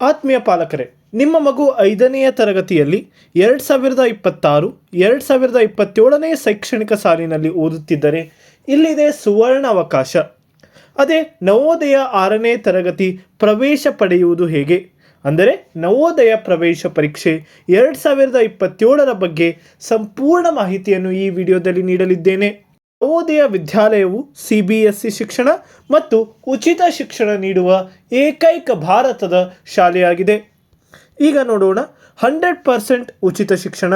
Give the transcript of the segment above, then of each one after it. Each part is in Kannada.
ಆತ್ಮೀಯ ಪಾಲಕರೇ, ನಿಮ್ಮ ಮಗು ಐದನೆಯ ತರಗತಿಯಲ್ಲಿ ಎರಡು ಸಾವಿರದ ಇಪ್ಪತ್ತಾರು, ಎರಡು ಸಾವಿರದ ಇಪ್ಪತ್ತೇಳನೇ ಶೈಕ್ಷಣಿಕ ಸಾಲಿನಲ್ಲಿ ಓದುತ್ತಿದ್ದರೆ ಇಲ್ಲಿದೆ ಸುವರ್ಣ ಅವಕಾಶ ಅದೇ ನವೋದಯ ಆರನೇ ತರಗತಿ ಪ್ರವೇಶ ಪಡೆಯುವುದು ಹೇಗೆ? ಅಂದರೆ ನವೋದಯ ಪ್ರವೇಶ ಪರೀಕ್ಷೆ ಎರಡು ಸಾವಿರದ ಇಪ್ಪತ್ತೇಳರ ಬಗ್ಗೆ ಸಂಪೂರ್ಣ ಮಾಹಿತಿಯನ್ನು ಈ ವಿಡಿಯೋದಲ್ಲಿ ನೀಡಲಿದ್ದೇನೆ. ನವೋದಯ ವಿದ್ಯಾಲಯವು ಸಿ ಬಿ ಎಸ್ ಸಿ ಶಿಕ್ಷಣ ಮತ್ತು ಉಚಿತ ಶಿಕ್ಷಣ ನೀಡುವ ಏಕೈಕ ಭಾರತದ ಶಾಲೆಯಾಗಿದೆ. ಈಗ ನೋಡೋಣ ಹಂಡ್ರೆಡ್ ಪರ್ಸೆಂಟ್ ಉಚಿತ ಶಿಕ್ಷಣ.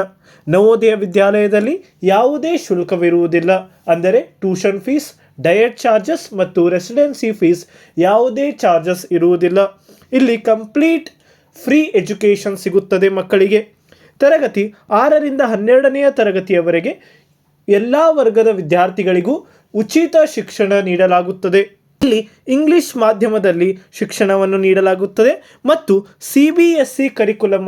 ನವೋದಯ ವಿದ್ಯಾಲಯದಲ್ಲಿ ಯಾವುದೇ ಶುಲ್ಕವಿರುವುದಿಲ್ಲ. ಅಂದರೆ ಟ್ಯೂಷನ್ ಫೀಸ್, ಡಯಟ್ ಚಾರ್ಜಸ್ ಮತ್ತು ರೆಸಿಡೆನ್ಸಿ ಫೀಸ್ ಯಾವುದೇ ಚಾರ್ಜಸ್ ಇರುವುದಿಲ್ಲ. ಇಲ್ಲಿ ಕಂಪ್ಲೀಟ್ ಫ್ರೀ ಎಜುಕೇಷನ್ ಸಿಗುತ್ತದೆ ಮಕ್ಕಳಿಗೆ. ತರಗತಿ ಆರರಿಂದ ಹನ್ನೆರಡನೆಯ ತರಗತಿಯವರೆಗೆ ಎಲ್ಲ ವರ್ಗದ ವಿದ್ಯಾರ್ಥಿಗಳಿಗೂ ಉಚಿತ ಶಿಕ್ಷಣ ನೀಡಲಾಗುತ್ತದೆ. ಇಲ್ಲಿ ಇಂಗ್ಲಿಷ್ ಮಾಧ್ಯಮದಲ್ಲಿ ಶಿಕ್ಷಣವನ್ನು ನೀಡಲಾಗುತ್ತದೆ ಮತ್ತು ಸಿ ಬಿ ಎಸ್ ಸಿ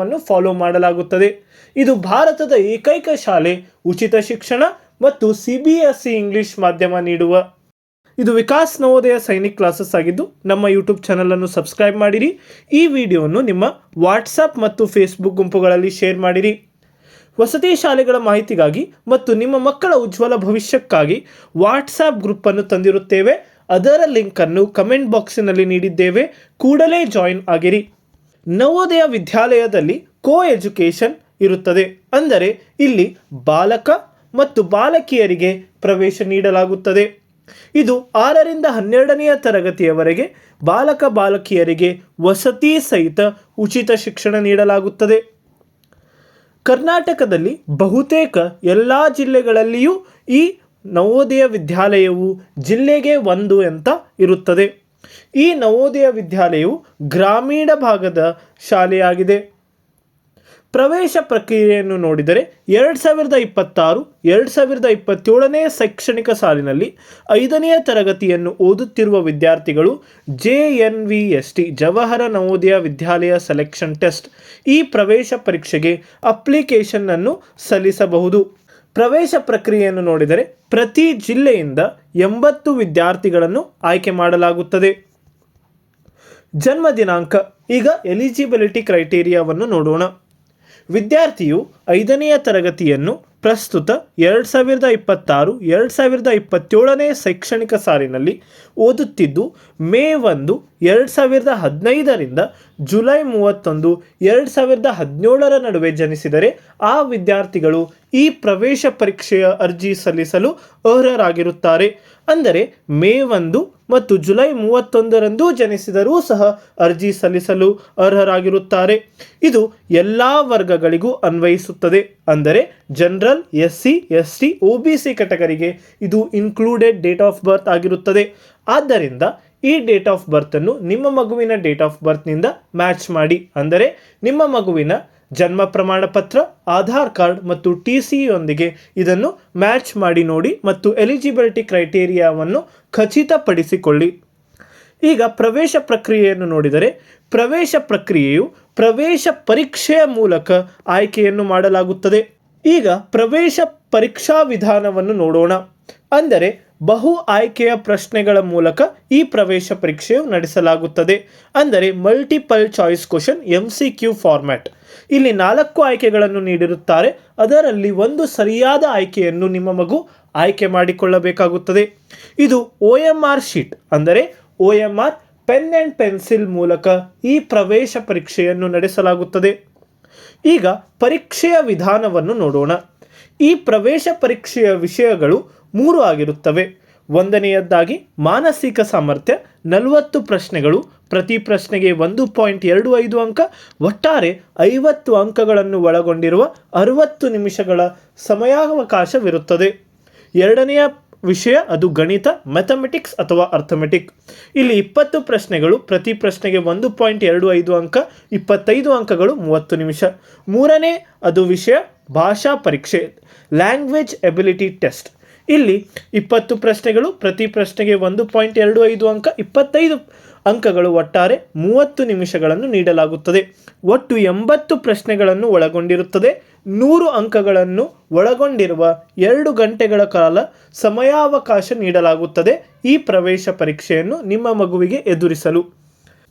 ಅನ್ನು ಫಾಲೋ ಮಾಡಲಾಗುತ್ತದೆ. ಇದು ಭಾರತದ ಏಕೈಕ ಶಾಲೆ, ಉಚಿತ ಶಿಕ್ಷಣ ಮತ್ತು C B S E English ಮಾಧ್ಯಮ ನೀಡುವ. ಇದು ವಿಕಾಸ್ ನವೋದಯ ಸೈನಿಕ್ ಕ್ಲಾಸಸ್ ಆಗಿದ್ದು, ನಮ್ಮ ಯೂಟ್ಯೂಬ್ ಚಾನಲನ್ನು ಸಬ್ಸ್ಕ್ರೈಬ್ ಮಾಡಿರಿ. ಈ ವಿಡಿಯೋವನ್ನು ನಿಮ್ಮ ವಾಟ್ಸಪ್ ಮತ್ತು ಫೇಸ್ಬುಕ್ ಗುಂಪುಗಳಲ್ಲಿ ಶೇರ್ ಮಾಡಿರಿ. ವಸತಿ ಶಾಲೆಗಳ ಮಾಹಿತಿಗಾಗಿ ಮತ್ತು ನಿಮ್ಮ ಮಕ್ಕಳ ಉಜ್ವಲ ಭವಿಷ್ಯಕ್ಕಾಗಿ ವಾಟ್ಸಾಪ್ ಗ್ರೂಪನ್ನು ತಂದಿರುತ್ತೇವೆ. ಅದರ ಲಿಂಕನ್ನು ಕಮೆಂಟ್ ಬಾಕ್ಸಿನಲ್ಲಿ ನೀಡಿದ್ದೇವೆ. ಕೂಡಲೇ ಜಾಯಿನ್ ಆಗಿರಿ. ನವೋದಯ ವಿದ್ಯಾಲಯದಲ್ಲಿ ಕೋ ಎಜುಕೇಷನ್ ಇರುತ್ತದೆ. ಅಂದರೆ ಇಲ್ಲಿ ಬಾಲಕ ಮತ್ತು ಬಾಲಕಿಯರಿಗೆ ಪ್ರವೇಶ ನೀಡಲಾಗುತ್ತದೆ. ಇದು ಆರರಿಂದ ಹನ್ನೆರಡನೆಯ ತರಗತಿಯವರೆಗೆ ಬಾಲಕ ಬಾಲಕಿಯರಿಗೆ ವಸತಿ ಸಹಿತ ಉಚಿತ ಶಿಕ್ಷಣ ನೀಡಲಾಗುತ್ತದೆ. ಕರ್ನಾಟಕದಲ್ಲಿ ಬಹುತೇಕ ಎಲ್ಲ ಜಿಲ್ಲೆಗಳಲ್ಲಿಯೂ ಈ ನವೋದಯ ವಿದ್ಯಾಲಯವು ಜಿಲ್ಲೆಗೆ ಒಂದು ಅಂತ ಇರುತ್ತದೆ. ಈ ನವೋದಯ ವಿದ್ಯಾಲಯವು ಗ್ರಾಮೀಣ ಭಾಗದ ಶಾಲೆಯಾಗಿದೆ. ಪ್ರವೇಶ ಪ್ರಕ್ರಿಯೆಯನ್ನು ನೋಡಿದರೆ ಎರಡು ಸಾವಿರದ ಇಪ್ಪತ್ತಾರು, ಎರಡು ಸಾವಿರದ ಇಪ್ಪತ್ತೇಳನೇ ಶೈಕ್ಷಣಿಕ ಸಾಲಿನಲ್ಲಿ ಐದನೆಯ ತರಗತಿಯನ್ನು ಓದುತ್ತಿರುವ ವಿದ್ಯಾರ್ಥಿಗಳು J N V S T, Jawahar Navodaya Vidyalaya selection test, ಈ ಪ್ರವೇಶ ಪರೀಕ್ಷೆಗೆ ಅಪ್ಲಿಕೇಶನ್ನನ್ನು ಸಲ್ಲಿಸಬಹುದು. ಪ್ರವೇಶ ಪ್ರಕ್ರಿಯೆಯನ್ನು ನೋಡಿದರೆ ಪ್ರತಿ ಜಿಲ್ಲೆಯಿಂದ ಎಂಬತ್ತು ವಿದ್ಯಾರ್ಥಿಗಳನ್ನು ಆಯ್ಕೆ ಮಾಡಲಾಗುತ್ತದೆ. ಜನ್ಮ ದಿನಾಂಕ, ಈಗ ಎಲಿಜಿಬಿಲಿಟಿ ಕ್ರೈಟೀರಿಯಾವನ್ನು ನೋಡೋಣ. ವಿದ್ಯಾರ್ಥಿಯು ಐದನೆಯ ತರಗತಿಯನ್ನು ಪ್ರಸ್ತುತ ಎರಡು ಸಾವಿರದ ಇಪ್ಪತ್ತಾರು, ಎರಡು ಸಾವಿರದ ಇಪ್ಪತ್ತೇಳನೇ ಶೈಕ್ಷಣಿಕ ಸಾಲಿನಲ್ಲಿ ಓದುತ್ತಿದ್ದು, ಮೇ ಒಂದು, ಎರಡು ಸಾವಿರದ ಹದಿನೈದರಿಂದ ಜುಲೈ ಮೂವತ್ತೊಂದು, ಎರಡು ಸಾವಿರದ ಹದಿನೇಳರ ನಡುವೆ ಜನಿಸಿದರೆ ಆ ವಿದ್ಯಾರ್ಥಿಗಳು ಈ ಪ್ರವೇಶ ಪರೀಕ್ಷೆಯ ಅರ್ಜಿ ಸಲ್ಲಿಸಲು ಅರ್ಹರಾಗಿರುತ್ತಾರೆ. ಅಂದರೆ ಮೇ ಒಂದು ಮತ್ತು ಜುಲೈ ಮೂವತ್ತೊಂದರಂದು ಜನಿಸಿದರೂ ಸಹ ಅರ್ಜಿ ಸಲ್ಲಿಸಲು ಅರ್ಹರಾಗಿರುತ್ತಾರೆ. ಇದು ಎಲ್ಲ ವರ್ಗಗಳಿಗೂ ಅನ್ವಯಿಸುತ್ತದೆ. ಅಂದರೆ general S C S T O B C ಕೆಟಗರಿಗೆ ಇದು ಇನ್ಕ್ಲೂಡೆಡ್ ಡೇಟ್ ಆಫ್ ಬರ್ತ್ ಆಗಿರುತ್ತದೆ. ಆದ್ದರಿಂದ ಈ ಡೇಟ್ ಆಫ್ ಬರ್ತನ್ನು ನಿಮ್ಮ ಮಗುವಿನ ಡೇಟ್ ಆಫ್ ಬರ್ತ್ನಿಂದ ಮ್ಯಾಚ್ ಮಾಡಿ. ಅಂದರೆ ನಿಮ್ಮ ಮಗುವಿನ ಜನ್ಮ ಪ್ರಮಾಣ ಪತ್ರ, ಆಧಾರ್ ಕಾರ್ಡ್ ಮತ್ತು ಟಿ ಸಿಯೊಂದಿಗೆ ಇದನ್ನು ಮ್ಯಾಚ್ ಮಾಡಿ ನೋಡಿ ಮತ್ತು ಎಲಿಜಿಬಿಲಿಟಿ ಕ್ರೈಟೇರಿಯಾವನ್ನು ಖಚಿತಪಡಿಸಿಕೊಳ್ಳಿ. ಈಗ ಪ್ರವೇಶ ಪ್ರಕ್ರಿಯೆಯನ್ನು ನೋಡಿದರೆ, ಪ್ರವೇಶ ಪ್ರಕ್ರಿಯೆಯು ಪ್ರವೇಶ ಪರೀಕ್ಷೆಯ ಮೂಲಕ ಆಯ್ಕೆಯನ್ನು ಮಾಡಲಾಗುತ್ತದೆ. ಈಗ ಪ್ರವೇಶ ಪರೀಕ್ಷಾ ವಿಧಾನವನ್ನು ನೋಡೋಣ. ಅಂದರೆ ಬಹು ಆಯ್ಕೆಯ ಪ್ರಶ್ನೆಗಳ ಮೂಲಕ ಈ ಪ್ರವೇಶ ಪರೀಕ್ಷೆಯು ನಡೆಸಲಾಗುತ್ತದೆ. ಅಂದರೆ multiple choice question M C Q format ಇಲ್ಲಿ ನಾಲ್ಕು ಆಯ್ಕೆಗಳನ್ನು ನೀಡಿರುತ್ತಾರೆ. ಅದರಲ್ಲಿ ಒಂದು ಸರಿಯಾದ ಆಯ್ಕೆಯನ್ನು ನಿಮ್ಮ ಮಗು ಆಯ್ಕೆ ಮಾಡಿಕೊಳ್ಳಬೇಕಾಗುತ್ತದೆ. ಇದು ಒ ಎಂ ಆರ್ ಶೀಟ್ ಅಂದರೆ O M R pen and pencil ಮೂಲಕ ಈ ಪ್ರವೇಶ ಪರೀಕ್ಷೆಯನ್ನು ನಡೆಸಲಾಗುತ್ತದೆ. ಈಗ ಪರೀಕ್ಷೆಯ ವಿಧಾನವನ್ನು ನೋಡೋಣ. ಈ ಪ್ರವೇಶ ಪರೀಕ್ಷೆಯ ವಿಷಯಗಳು ಮೂರು ಆಗಿರುತ್ತವೆ. ಒಂದನೆಯದ್ದಾಗಿ ಮಾನಸಿಕ ಸಾಮರ್ಥ್ಯ, ನಲವತ್ತು ಪ್ರಶ್ನೆಗಳು. ಪ್ರತಿ ಪ್ರಶ್ನೆಗೆ ಒಂದು ಪಾಯಿಂಟ್ ಎರಡು ಐದು ಅಂಕ, ಒಟ್ಟಾರೆ ಐವತ್ತು ಅಂಕಗಳನ್ನು ಒಳಗೊಂಡಿರುವ ಅರುವತ್ತು ನಿಮಿಷಗಳ ಸಮಯಾವಕಾಶವಿರುತ್ತದೆ. ಎರಡನೆಯ ವಿಷಯ, ಅದು ಗಣಿತ ಮ್ಯಾಥಮೆಟಿಕ್ಸ್ ಅಥವಾ ಅರ್ಥಮೆಟಿಕ್ ಇಲ್ಲಿ ಇಪ್ಪತ್ತು ಪ್ರಶ್ನೆಗಳು, ಪ್ರತಿ ಪ್ರಶ್ನೆಗೆ ಒಂದು ಪಾಯಿಂಟ್ ಎರಡು ಐದು ಅಂಕ, ಇಪ್ಪತ್ತೈದು ಅಂಕಗಳು ಮೂವತ್ತು ನಿಮಿಷ. ಮೂರನೇ, ಅದು ವಿಷಯ, ಭಾಷಾ ಪರೀಕ್ಷೆ ಲ್ಯಾಂಗ್ವೇಜ್ ಎಬಿಲಿಟಿ ಟೆಸ್ಟ್ ಇಲ್ಲಿ ಇಪ್ಪತ್ತು ಪ್ರಶ್ನೆಗಳು, ಪ್ರತಿ ಪ್ರಶ್ನೆಗೆ ಒಂದು ಪಾಯಿಂಟ್ ಎರಡು ಐದು ಅಂಕ, ಇಪ್ಪತ್ತೈದು ಅಂಕಗಳು ಒಟ್ಟಾರೆ ಮೂವತ್ತು ನಿಮಿಷಗಳನ್ನು ನೀಡಲಾಗುತ್ತದೆ. ಒಟ್ಟು ಎಂಬತ್ತು ಪ್ರಶ್ನೆಗಳನ್ನು ಒಳಗೊಂಡಿರುತ್ತದೆ. ನೂರು ಅಂಕಗಳನ್ನು ಒಳಗೊಂಡಿರುವ ಎರಡು ಗಂಟೆಗಳ ಕಾಲ ಸಮಯಾವಕಾಶ ನೀಡಲಾಗುತ್ತದೆ ಈ ಪ್ರವೇಶ ಪರೀಕ್ಷೆಯನ್ನು ನಿಮ್ಮ ಮಗುವಿಗೆ ಎದುರಿಸಲು.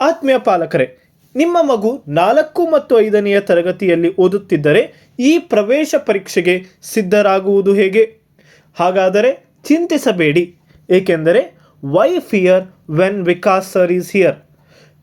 ಆತ್ಮೀಯ ಪಾಲಕರೇ, ನಿಮ್ಮ ಮಗು ನಾಲ್ಕು ಮತ್ತು ಐದನೆಯ ತರಗತಿಯಲ್ಲಿ ಓದುತ್ತಿದ್ದರೆ ಈ ಪ್ರವೇಶ ಪರೀಕ್ಷೆಗೆ ಸಿದ್ಧರಾಗುವುದು ಹೇಗೆ? ಹಾಗಾದರೆ ಚಿಂತಿಸಬೇಡಿ. ಏಕೆಂದರೆ why fear when Vikas sir is here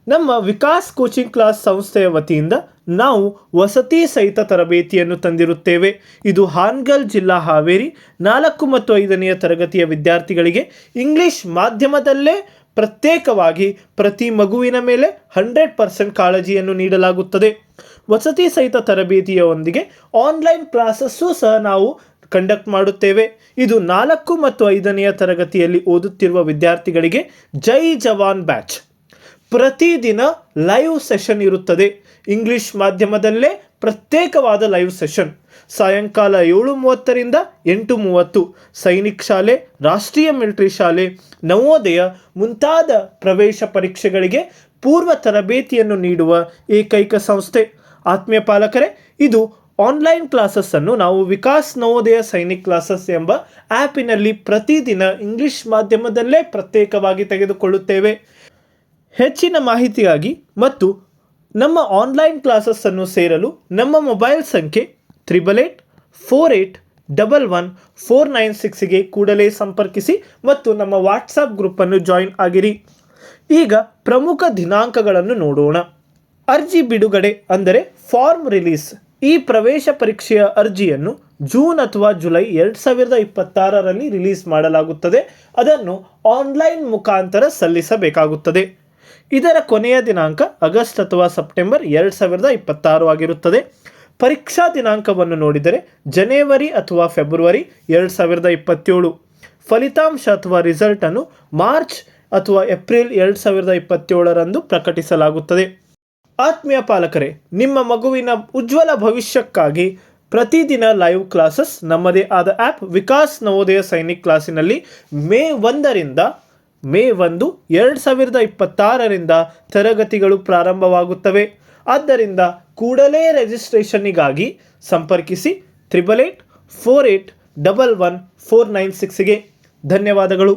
ನಮ್ಮ ವಿಕಾಸ್ ಕೋಚಿಂಗ್ ಕ್ಲಾಸ್ ಸಂಸ್ಥೆಯ ವತಿಯಿಂದ ನಾವು ವಸತಿ ಸಹಿತ ತರಬೇತಿಯನ್ನು ತಂದಿರುತ್ತೇವೆ. ಇದು ಹಾನ್ಗಲ್ ಜಿಲ್ಲಾ ಹಾವೇರಿ ನಾಲ್ಕು ಮತ್ತು ಐದನೆಯ ತರಗತಿಯ ವಿದ್ಯಾರ್ಥಿಗಳಿಗೆ ಇಂಗ್ಲಿಷ್ ಮಾಧ್ಯಮದಲ್ಲೇ ಪ್ರತ್ಯೇಕವಾಗಿ ಪ್ರತಿ ಮಗುವಿನ ಮೇಲೆ ಹಂಡ್ರೆಡ್ ಪರ್ಸೆಂಟ್ ಕಾಳಜಿಯನ್ನು ನೀಡಲಾಗುತ್ತದೆ. ವಸತಿ ಸಹಿತ ತರಬೇತಿಯೊಂದಿಗೆ ಆನ್ಲೈನ್ ಕ್ಲಾಸಸ್ಸು ಸಹ ನಾವು ಕಂಡಕ್ಟ್ ಮಾಡುತ್ತೇವೆ. ಇದು ನಾಲ್ಕು ಮತ್ತು ಐದನೆಯ ತರಗತಿಯಲ್ಲಿ ಓದುತ್ತಿರುವ ವಿದ್ಯಾರ್ಥಿಗಳಿಗೆ ಜೈ ಜವಾನ್ ಬ್ಯಾಚ್. ಪ್ರತಿದಿನ ಲೈವ್ ಸೆಷನ್ ಇರುತ್ತದೆ. ಇಂಗ್ಲಿಷ್ ಮಾಧ್ಯಮದಲ್ಲೇ ಪ್ರತ್ಯೇಕವಾದ ಲೈವ್ ಸೆಷನ್ ಸಾಯಂಕಾಲ ಏಳು ಮೂವತ್ತರಿಂದ ಎಂಟು ಮೂವತ್ತು. ಸೈನಿಕ್ ಶಾಲೆ, ರಾಷ್ಟ್ರೀಯ ಮಿಲಿಟರಿ ಶಾಲೆ, ನವೋದಯ ಮುಂತಾದ ಪ್ರವೇಶ ಪರೀಕ್ಷೆಗಳಿಗೆ ಪೂರ್ವ ತರಬೇತಿಯನ್ನು ನೀಡುವ ಏಕೈಕ ಸಂಸ್ಥೆ. ಆತ್ಮೀಯ ಪಾಲಕರೇ, ಇದು ಆನ್ಲೈನ್ ಕ್ಲಾಸಸ್ಸನ್ನು ನಾವು ವಿಕಾಸ್ ನವೋದಯ ಸೈನಿಕ್ ಕ್ಲಾಸಸ್ ಎಂಬ ಆ್ಯಪಿನಲ್ಲಿ ಪ್ರತಿದಿನ ಇಂಗ್ಲಿಷ್ ಮಾಧ್ಯಮದಲ್ಲೇ ಪ್ರತ್ಯೇಕವಾಗಿ ತೆಗೆದುಕೊಳ್ಳುತ್ತೇವೆ. ಹೆಚ್ಚಿನ ಮಾಹಿತಿಗಾಗಿ ಮತ್ತು ನಮ್ಮ ಆನ್ಲೈನ್ ಕ್ಲಾಸಸ್ಸನ್ನು ಸೇರಲು ನಮ್ಮ ಮೊಬೈಲ್ ಸಂಖ್ಯೆ triple eight four eight double one four nine ಸಿಕ್ಸ್ಗೆ ಕೂಡಲೇ ಸಂಪರ್ಕಿಸಿ ಮತ್ತು ನಮ್ಮ ವಾಟ್ಸಪ್ ಗ್ರೂಪನ್ನು ಜಾಯಿನ್ ಆಗಿರಿ. ಈಗ ಪ್ರಮುಖ ದಿನಾಂಕಗಳನ್ನು ನೋಡೋಣ. ಅರ್ಜಿ ಬಿಡುಗಡೆ ಅಂದರೆ ಫಾರ್ಮ್ ರಿಲೀಸ್ ಈ ಪ್ರವೇಶ ಪರೀಕ್ಷೆಯ ಅರ್ಜಿಯನ್ನು ಜೂನ್ ಅಥವಾ ಜುಲೈ ಎರಡು ಸಾವಿರದ ಇಪ್ಪತ್ತಾರರಲ್ಲಿ ರಿಲೀಸ್ ಮಾಡಲಾಗುತ್ತದೆ. ಅದನ್ನು ಆನ್ಲೈನ್ ಮುಖಾಂತರ ಸಲ್ಲಿಸಬೇಕಾಗುತ್ತದೆ. ಇದರ ಕೊನೆಯ ದಿನಾಂಕ ಆಗಸ್ಟ್ ಅಥವಾ ಸೆಪ್ಟೆಂಬರ್ ಎರಡು ಸಾವಿರದ ಇಪ್ಪತ್ತಾರು ಆಗಿರುತ್ತದೆ. ಪರೀಕ್ಷಾ ದಿನಾಂಕವನ್ನು ನೋಡಿದರೆ ಜನವರಿ ಅಥವಾ ಫೆಬ್ರವರಿ ಎರಡು ಸಾವಿರದ ಇಪ್ಪತ್ತೇಳು. ಫಲಿತಾಂಶ ಅಥವಾ ರಿಸಲ್ಟನ್ನು ಮಾರ್ಚ್ ಅಥವಾ ಏಪ್ರಿಲ್ ಎರಡು ಸಾವಿರದ ಇಪ್ಪತ್ತೇಳರಂದು ಪ್ರಕಟಿಸಲಾಗುತ್ತದೆ. ಆತ್ಮೀಯ ಪಾಲಕರೇ ನಿಮ್ಮ ಮಗುವಿನ ಉಜ್ವಲ ಭವಿಷ್ಯಕ್ಕಾಗಿ ಪ್ರತಿದಿನ ಲೈವ್ ಕ್ಲಾಸಸ್ ನಮ್ಮದೇ ಆದ ಆ್ಯಪ್ ವಿಕಾಸ್ ನವೋದಯ ಸೈನಿಕ್ ಕ್ಲಾಸಿನಲ್ಲಿ ಮೇ ಒಂದರಿಂದ ಮೇ ಒಂದು ಎರಡು ಸಾವಿರದ ಇಪ್ಪತ್ತಾರರಿಂದ ತರಗತಿಗಳು ಪ್ರಾರಂಭವಾಗುತ್ತವೆ. ಆದ್ದರಿಂದ ಕೂಡಲೇ ರಿಜಿಸ್ಟ್ರೇಷನ್ನಿಗಾಗಿ ಸಂಪರ್ಕಿಸಿ triple eight four eight double one four nine ಸಿಕ್ಸ್ಗೆ ಧನ್ಯವಾದಗಳು.